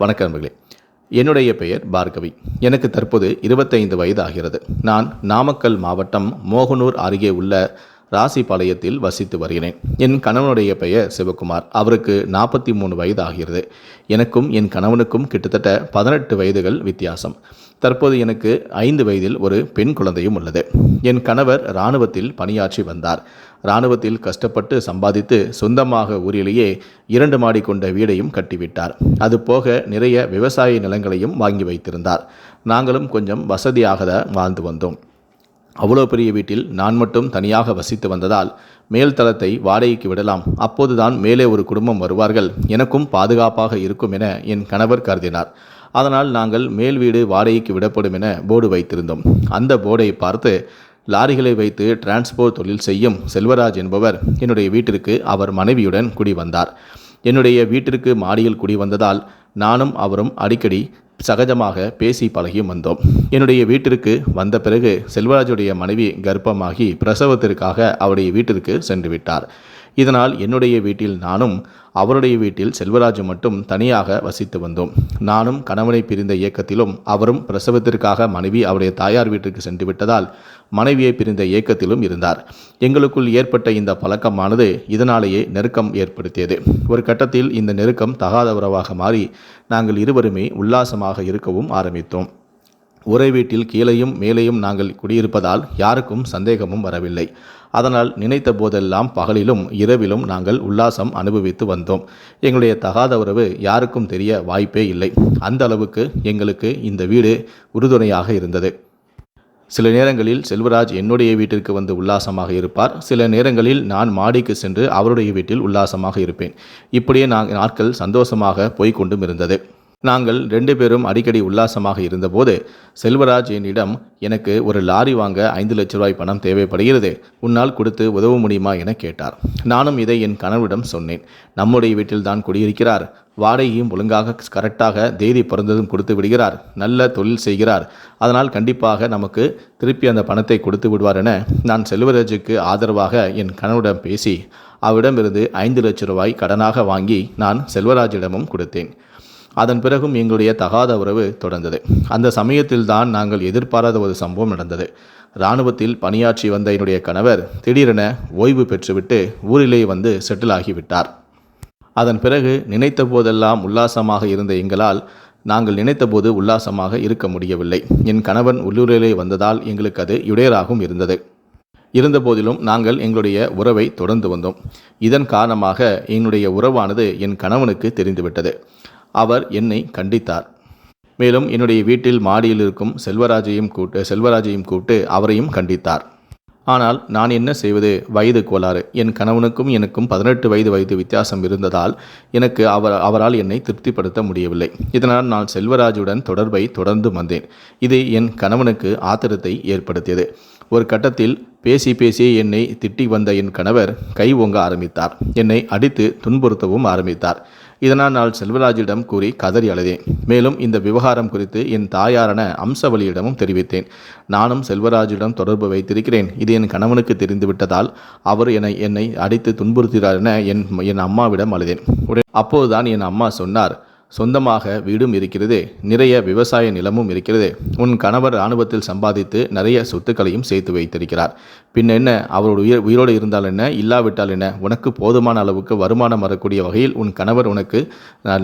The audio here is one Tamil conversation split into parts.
வணக்க நண்பர்களே என்னுடைய பெயர் பார்கவி. எனக்கு தற்போது இருபத்தைந்து வயது ஆகிறது நான் நாமக்கல் மாவட்டம் மோகனூர் அருகே உள்ள ராசிபாளையத்தில் வசித்து வருகிறேன். என் கணவனுடைய பெயர் சிவகுமார். அவருக்கு நாற்பத்தி மூணு வயது ஆகிறது எனக்கும் என் கணவனுக்கும் கிட்டத்தட்ட பதினெட்டு வயதுகள் வித்தியாசம். தற்போது எனக்கு ஐந்து வயதில் ஒரு பெண் குழந்தையும் உள்ளது. என் கணவர் இராணுவத்தில் பணியாற்றி வந்தார். இராணுவத்தில் கஷ்டப்பட்டு சம்பாதித்து சொந்தமாக ஊரிலேயே இரண்டு மாடி கொண்ட வீடையும் கட்டிவிட்டார். அது போக நிறைய விவசாய நிலங்களையும் வாங்கி வைத்திருந்தார். நாங்களும் கொஞ்சம் வசதியாக வாழ்ந்து வந்தோம். அவ்வளோ பெரிய வீட்டில் நான் மட்டும் தனியாக வசித்து வந்ததால் மேல் தளத்தை வாடகைக்கு விடலாம். அப்போதுதான் மேலே ஒரு குடும்பம் வருவார்கள். எனக்கும் பாதுகாப்பாக இருக்கும் என என் கணவர் கருதினார். அதனால் நாங்கள் மேல் வீடு வாடகைக்கு விடப்படும் என போர்டு வைத்திருந்தோம். அந்த போர்டை பார்த்து லாரிகளை வைத்து டிரான்ஸ்போர்ட் தொழில் செய்யும் செல்வராஜ் என்பவர் என்னுடைய வீட்டிற்கு அவர் மனைவியுடன் குடி வந்தார். என்னுடைய வீட்டிற்கு மாடியில் குடி வந்ததால் நானும் அவரும் அடிக்கடி சகஜமாக பேசி பழகியும் வந்தோம். என்னுடைய வீட்டிற்கு வந்த பிறகு செல்வராஜுடைய மனைவி கர்ப்பமாகி பிரசவத்திற்காக அவருடைய வீட்டிற்கு சென்று விட்டார். இதனால் என்னுடைய வீட்டில் நானும் அவருடைய வீட்டில் செல்வராஜ் மட்டும் தனியாக வசித்து வந்தோம். நானும் கணவனை பிரிந்த இயக்கத்திலும் அவரும் பிரசவத்திற்காக மனைவி அவருடைய தாயார் வீட்டிற்கு சென்று விட்டதால் மனைவியை பிரிந்த இயக்கத்திலும் இருந்தார். எங்களுக்குள் ஏற்பட்ட இந்த பழக்கமானது இதனாலேயே நெருக்கம் ஏற்படுத்தியது. ஒரு கட்டத்தில் இந்த நெருக்கம் தகாத உறவாக மாறி நாங்கள் இருவருமே உல்லாசமாக இருக்கவும் ஆரம்பித்தோம். ஒரே வீட்டில் கீழையும் மேலேயும் நாங்கள் குடியிருப்பதால் யாருக்கும் சந்தேகமும் வரவில்லை. அதனால் நினைத்த போதெல்லாம் பகலிலும் இரவிலும் நாங்கள் உல்லாசம் அனுபவித்து வந்தோம். எங்களுடைய தகாத உறவு யாருக்கும் தெரிய வாய்ப்பே இல்லை. அந்த அளவுக்கு எங்களுக்கு இந்த வீடு உறுதுணையாக இருந்தது. சில நேரங்களில் செல்வராஜ் என்னுடைய வீட்டிற்கு வந்து உல்லாசமாக இருப்பார். சில நேரங்களில் நான் மாடிக்கு சென்று அவருடைய வீட்டில் உல்லாசமாக இருப்பேன். இப்படியே நான் நாட்கள் சந்தோஷமாக போய்க்கொண்டும் இருந்தது. நாங்கள் ரெண்டு பேரும் அடிக்கடி உல்லாசமாக இருந்தபோது செல்வராஜ் என்னிடம் எனக்கு ஒரு லாரி வாங்க ஐந்து லட்ச ரூபாய் பணம் தேவைப்படுகிறது. உன்னால் கொடுத்து உதவ முடியுமா? என கேட்டார். நானும் இதை என் கணவரிடம் சொன்னேன். நம்முடைய வீட்டில் தான் குடியிருக்கிறார். வாடகையும் ஒழுங்காக கரெக்டாக தேதி பிறந்ததும் கொடுத்து விடுகிறார். நல்ல தொழில் செய்கிறார். அதனால் கண்டிப்பாக நமக்கு திருப்பி அந்த பணத்தை கொடுத்து விடுவார் என நான் செல்வராஜுக்கு ஆதரவாக என் கணவரிடம் பேசி அவரிடமிருந்து ஐந்து லட்ச ரூபாய் கடனாக வாங்கி நான் செல்வராஜிடமும் கொடுத்தேன். அதன் பிறகும் எங்களுடைய தகாத உறவு தொடர்ந்தது. அந்த சமயத்தில் தான் நாங்கள் எதிர்பாராத ஒரு சம்பவம் நடந்தது. இராணுவத்தில் பணியாற்றி வந்த என்னுடைய கணவர் திடீரென ஓய்வு பெற்றுவிட்டு ஊரிலே வந்து செட்டில் ஆகிவிட்டார். அதன் பிறகு நினைத்த போதெல்லாம் உல்லாசமாக இருந்த எங்களால் நாங்கள் நினைத்தபோது உல்லாசமாக இருக்க முடியவில்லை. என் கணவன் உள்ளூரிலே வந்ததால் எங்களுக்கு அது இடையராகவும் இருந்தது. இருந்தபோதிலும் நாங்கள் எங்களுடைய உறவை தொடர்ந்து வந்தோம். இதன் காரணமாக என்னுடைய உறவானது என் கணவனுக்கு தெரிந்துவிட்டது. அவர் என்னை கண்டித்தார். மேலும் என்னுடைய வீட்டில் மாடியில் இருக்கும் செல்வராஜையும் கூட்டு செல்வராஜையும் கூப்பிட்டு அவரையும் கண்டித்தார். ஆனால் நான் என்ன செய்வது? வயது கோளாறு. என் கணவனுக்கும் எனக்கும் பதினெட்டு வயது வயது வித்தியாசம் இருந்ததால் எனக்கு அவர் அவரால் என்னை திருப்திப்படுத்த முடியவில்லை. இதனால் நான் செல்வராஜுடன் தொடர்பை தொடர்ந்து வந்தேன். இது என் கணவனுக்கு ஆத்திரத்தை ஏற்படுத்தியது. ஒரு கட்டத்தில் பேசி பேசி என்னை திட்டி வந்த என் கணவர் கை ஓங்க ஆரம்பித்தார். என்னை அடித்து துன்புறுத்தவும் ஆரம்பித்தார். இதனால் நான் செல்வராஜிடம் கூறி கதறி அழுதேன். மேலும் இந்த விவகாரம் குறித்து என் தாயாரான அம்சவழியிடமும் தெரிவித்தேன். நானும் செல்வராஜிடம் தொடர்பு வைத்திருக்கிறேன். இது என் கணவனுக்கு தெரிந்துவிட்டதால் அவர் என்னை என்னை அடித்து துன்புறுத்தினார் என என் என் அம்மாவிடம் அழுதேன். உடனே அப்போதுதான் என் அம்மா சொன்னார். சொந்தமாக வீடும் இருக்கிறது நிறைய விவசாய நிலமும் இருக்கிறது. உன் கணவர் இராணுவத்தில் சம்பாதித்து நிறைய சொத்துக்களையும் சேர்த்து வைத்திருக்கிறார். பின் என்ன அவரோட உயிர் உயிரோடு இருந்தால் என்ன இல்லாவிட்டால் என்ன உனக்கு போதுமான அளவுக்கு வருமானம் வரக்கூடிய வகையில் உன் கணவர் உனக்கு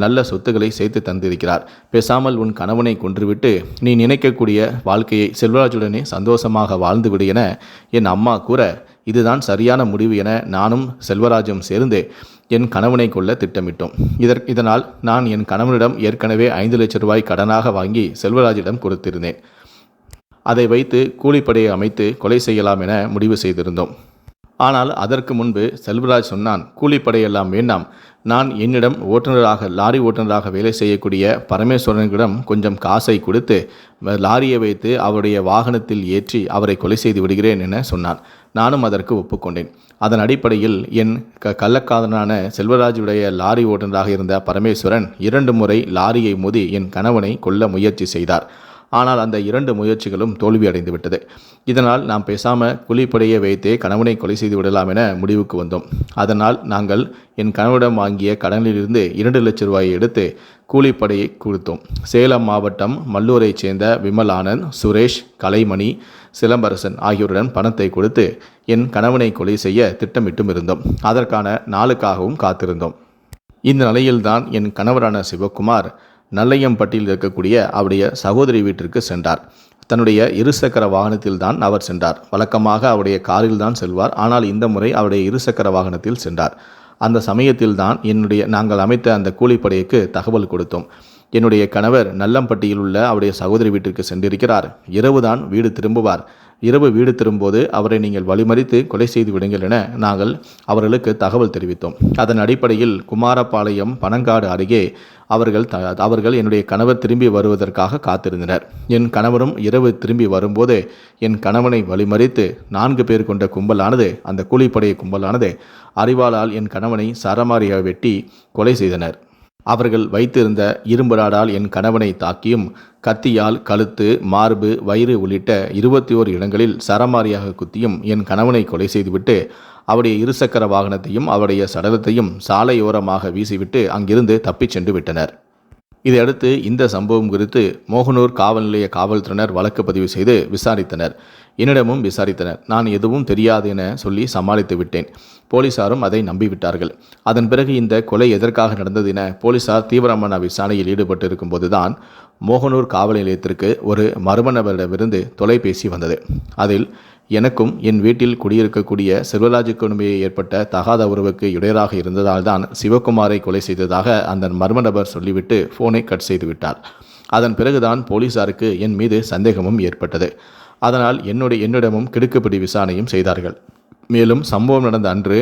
நல்ல சொத்துக்களை சேர்த்து தந்திருக்கிறார். பேசாமல் உன் கணவனை கொன்றுவிட்டு நீ நினைக்கக்கூடிய வாழ்க்கையை செல்வராஜுடனே சந்தோஷமாக வாழ்ந்துவிடு என என் அம்மா கூற இதுதான் சரியான முடிவு என நானும் செல்வராஜும் சேர்ந்து என் கணவனை கொள்ள திட்டமிட்டோம். இதற்கு இதனால் நான் என் கணவனிடம் ஏற்கனவே ஐந்து லட்சம் ரூபாய் கடனாக வாங்கி செல்வராஜிடம் கொடுத்திருந்தேன். அதை வைத்து கூலிப்படையை அமைத்து கொலை செய்யலாம் என முடிவு செய்திருந்தோம். ஆனால் அதற்கு முன்பு செல்வராஜ் சொன்னான் கூலிப்படையெல்லாம் வேண்டாம். நான் என்னிடம் ஓட்டுநராக லாரி ஓட்டுநராக வேலை செய்யக்கூடிய பரமேஸ்வரனிடம் கொஞ்சம் காசை கொடுத்து லாரியை வைத்து அவருடைய வாகனத்தில் ஏற்றி அவரை கொலை செய்து விடுகிறேன் என சொன்னான். நானும் அதற்கு ஒப்புக்கொண்டேன். அதன் அடிப்படையில் என் க கள்ளக்காதனான செல்வராஜுடைய லாரி ஓட்டுநராக இருந்த பரமேஸ்வரன் இரண்டு முறை லாரியை மோதி என் கணவனை கொல்ல முயற்சி செய்தார். ஆனால் அந்த இரண்டு முயற்சிகளும் தோல்வியடைந்து விட்டது இதனால் நாம் பேசாமல் கூலிப்படையை வைத்தே கணவனை கொலை செய்து விடலாம் என முடிவுக்கு வந்தோம். அதனால் நாங்கள் என் கணவனிடம் வாங்கிய கடனிலிருந்து இரண்டு லட்சம் ரூபாயை எடுத்து கூலிப்படையை கொடுத்தோம். சேலம் மாவட்டம் மல்லூரைச் சேர்ந்த விமல் ஆனந்த் சுரேஷ் கலைமணி சிலம்பரசன் ஆகியோருடன் பணத்தை கொடுத்து என் கணவனை கொலை செய்ய திட்டமிட்டும் இருந்தோம். அதற்கான நாளுக்காகவும் காத்திருந்தோம். இந்த நிலையில்தான் என் கணவரான சிவகுமார் நல்லையம்பட்டியில் இருக்கக்கூடிய அவருடைய சகோதரி வீட்டிற்கு சென்றார். தன்னுடைய இருசக்கர வாகனத்தில் தான் அவர் சென்றார். வழக்கமாக அவருடைய காரில் தான் செல்வார். ஆனால் இந்த முறை அவருடைய இருசக்கர வாகனத்தில் சென்றார். அந்த சமயத்தில் தான் என்னுடைய நாங்கள் அமைத்த அந்த கூலிப்படைக்கு தகவல் கொடுத்தோம். என்னுடைய கணவர் நல்லம்பட்டியில் உள்ள அவருடைய சகோதரி வீட்டிற்கு சென்றிருக்கிறார். இரவுதான் வீடு திரும்புவார். இரவு வீடு திரும்பும்போது அவரை நீங்கள் வழிமறித்து கொலை செய்து விடுங்கள் என நாங்கள் அவர்களுக்கு தகவல் தெரிவித்தோம். அதன் அடிப்படையில் குமாரபாளையம் பனங்காடு அருகே அவர்கள் த அவர்கள் என்னுடைய கணவர் திரும்பி வருவதற்காக காத்திருந்தனர். என் கணவரும் இரவு திரும்பி வரும்போது என் கணவனை வழிமறித்து நான்கு பேர் கொண்ட கும்பலானது அந்த கூலிப்படைய கும்பலானது அறிவாளால் என் கணவனை சரமாரியாக வெட்டி கொலை செய்தனர். அவர்கள் வைத்திருந்த இரும்புராடால் என் கணவனை தாக்கியும் கத்தியால் கழுத்து மார்பு வயிறு உள்ளிட்ட இருபத்தி ஓர் இடங்களில் சரமாரியாக குத்தியும் என் கணவனை கொலை செய்துவிட்டு அவருடைய இருசக்கர வாகனத்தையும் அவருடைய சடலத்தையும் சாலையோரமாக வீசிவிட்டு அங்கிருந்து தப்பிச் சென்று விட்டனர். இதையடுத்து இந்த சம்பவம் குறித்து மோகனூர் காவல் நிலைய காவல்துறையினர் வழக்கு பதிவு செய்து விசாரித்தனர். என்னிடமும் விசாரித்தனர். நான் எதுவும் தெரியாது என சொல்லி சமாளித்து விட்டேன். போலீசாரும் அதை நம்பிவிட்டார்கள். அதன் பிறகு இந்த கொலை எதற்காக நடந்தது என போலீசார் தீவிரமான விசாரணையில் ஈடுபட்டு இருக்கும்போதுதான் மோகனூர் காவல் நிலையத்திற்கு ஒரு மர்ம நபரிடமிருந்து தொலைபேசி வந்தது. அதில் எனக்கும் என் வீட்டில் குடியிருக்கக்கூடிய செல்வராஜுக்கு ஏற்பட்ட தகாத உறவுக்கு இடையராக இருந்ததால் தான் சிவகுமாரை கொலை செய்ததாக அந்த மர்ம நபர் சொல்லிவிட்டு ஃபோனை கட் செய்து விட்டார். அதன் பிறகுதான் போலீசாருக்கு என் மீது சந்தேகமும் ஏற்பட்டது. அதனால் என்னுடைய என்னிடமும் கிடுக்குப்பிடி விசாரணையும் செய்தார்கள். மேலும் சம்பவம் நடந்த அன்று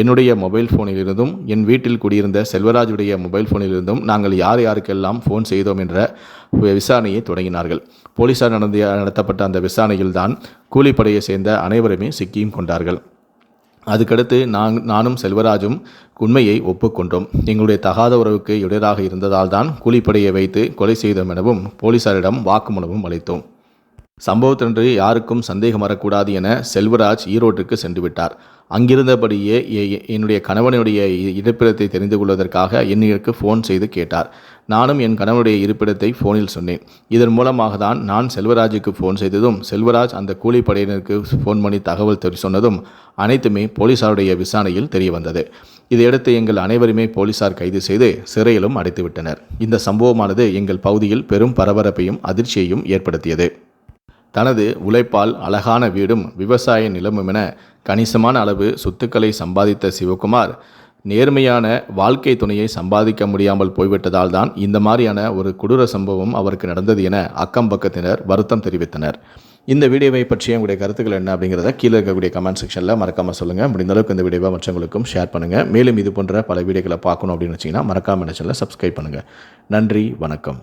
என்னுடைய மொபைல் ஃபோனிலிருந்தும் என் வீட்டில் குடியிருந்த செல்வராஜுடைய மொபைல் ஃபோனிலிருந்தும் நாங்கள் யார் யாருக்கெல்லாம் ஃபோன் செய்தோம் என்ற விசாரணையை தொடங்கினார்கள். போலீசார் நடந்த நடத்தப்பட்ட அந்த விசாரணையில் தான் கூலிப்படையை சேர்ந்த அனைவருமே சிக்கியும் கொண்டார்கள். அதுக்கடுத்து நான் நானும் செல்வராஜும் உண்மையை ஒப்புக்கொண்டோம். எங்களுடைய தகாத உறவுக்கு இடையராக இருந்ததால் தான் கூலிப்படையை வைத்து கொலை செய்தோம் எனவும் போலீசாரிடம் வாக்குமூலமும் அளித்தோம். சம்பவத்தன்று யாருக்கும் சந்தேகம் வரக்கூடாது என செல்வராஜ் ஈரோட்டுக்கு சென்று விட்டார். அங்கிருந்தபடியே என்னுடைய கணவனுடைய இருப்பிடத்தை தெரிந்து கொள்வதற்காக என்னிற்கு ஃபோன் செய்து கேட்டார். நானும் என் கணவனுடைய இருப்பிடத்தை ஃபோனில் சொன்னேன். இதன் மூலமாக தான் நான் செல்வராஜுக்கு ஃபோன் செய்ததும் செல்வராஜ் அந்த கூலிப்படையினருக்கு ஃபோன் பண்ணி தகவல் தெரி சொன்னதும் அனைத்துமே போலீசாருடைய விசாரணையில் தெரிய வந்தது இதையடுத்து எங்கள் அனைவருமே போலீசார் கைது செய்து சிறையிலும் அடைத்துவிட்டனர். இந்த சம்பவமானது எங்கள் பகுதியில் பெரும் பரபரப்பையும் அதிர்ச்சியையும் ஏற்படுத்தியது. தனது உழைப்பால் அழகான வீடும் விவசாய நிலமும் என கணிசமான அளவு சொத்துக்களை சம்பாதித்த சிவகுமார் நேர்மையான வாழ்க்கை துணையை சம்பாதிக்க முடியாமல் போய்விட்டதால் தான் இந்த மாதிரியான ஒரு கொடூர சம்பவம் அவருக்கு நடந்தது என அக்கம் பக்கத்தினர் வருத்தம் தெரிவித்தனர். இந்த வீடியோவை பற்றிய உங்களுடைய கருத்துக்கள் என்ன அப்படிங்கிறத கீழே இருக்கக்கூடிய கமெண்ட் செக்ஷனில் மறக்காமல் சொல்லுங்கள் முடிந்த அளவுக்கு இந்த வீடியோவை மற்றவங்களுக்கும் ஷேர் பண்ணுங்கள் மேலும் இது போன்ற பல வீடியோக்களை பார்க்கணும் அப்படின்னு வச்சிங்கன்னா மறக்காமல் சேனலை சப்ஸ்கிரைப் பண்ணுங்கள் நன்றி வணக்கம்.